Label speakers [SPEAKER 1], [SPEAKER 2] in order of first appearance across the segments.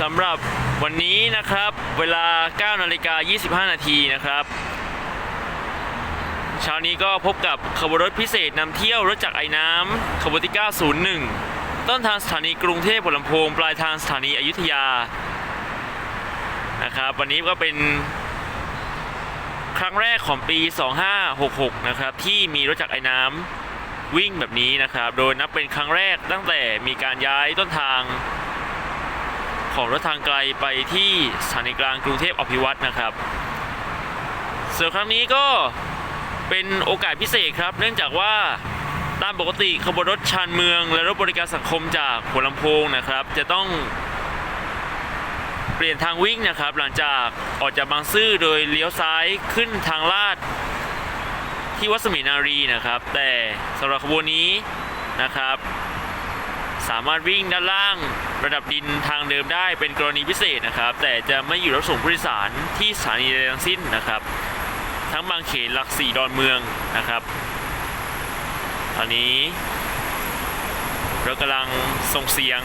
[SPEAKER 1] สำหรับวันนี้นะครับเวลา 9 นาฬิกา 25 นาทีนะครับเช้านี้ก็พบกับขบวนรถพิเศษนำเที่ยวรถจักรไอ้น้ำขบวนที่ 901 ต้นทางสถานีกรุงเทพหัวลำโพง ปลายทางสถานีอยุธยานะครับวันนี้ก็เป็นครั้งแรกของปี 2566 นะครับที่มีรถจักรไอ้น้ำวิ่งแบบนี้นะครับ โดยนับเป็นครั้งแรกตั้งแต่มีการย้ายต้นทาง ของรถทางไกลไปที่สถานีกลางกรุงเทพอภิวัตนะครับส่วนครั้งนี้ก็เป็นโอกาสพิเศษครับ เนื่องจากว่าตามปกติขบวนรถชานเมือง และรถบริการสังคมจากหัวลำโพงนะครับ จะต้องเปลี่ยนทางวิ่งนะครับ หลังจากออกจากบางซื่อโดยเลี้ยวซ้ายขึ้นทางลาดที่วัดสมินารีนะครับ แต่สำหรับขบวนนี้นะครับ สามารถวิ่งด้านล่าง ระดับดินทางเดิมได้เป็นกรณีพิเศษนะครับ แต่จะไม่อยู่รับส่งผู้โดยสารที่สถานีใดทั้งสิ้นนะครับ ทั้งบางเขนหลักสี่ดอนเมืองนะครับตอนนี้เรากำลังส่งเสียง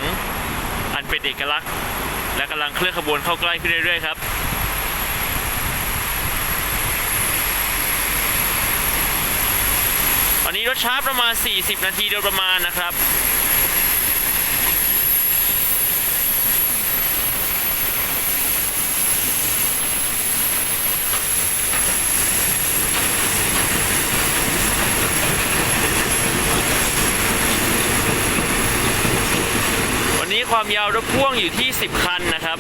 [SPEAKER 1] อันเป็นเอกลักษณ์ และกำลังเคลื่อนขบวนเข้าใกล้ขึ้นเรื่อยๆครับตอนนี้รถช้าประมาณ 40 นาทีโดยประมาณนะครับ ความยาวรถพ่วงอยู่ที่ 10 คันนะครับ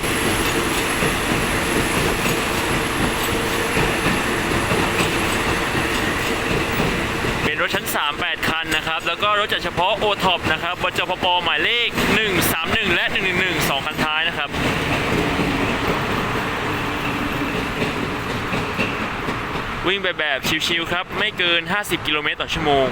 [SPEAKER 1] เป็นรถชั้น 3 8 คันนะครับ แล้วก็รถจัดเฉพาะ o t o p นะครับบจพปหมายเลข 131 และ 111 2 คันท้ายนะครับวิ่งไปแบบชิวๆครับ ไม่เกิน 50 กิโลเมตรต่อชั่วโมง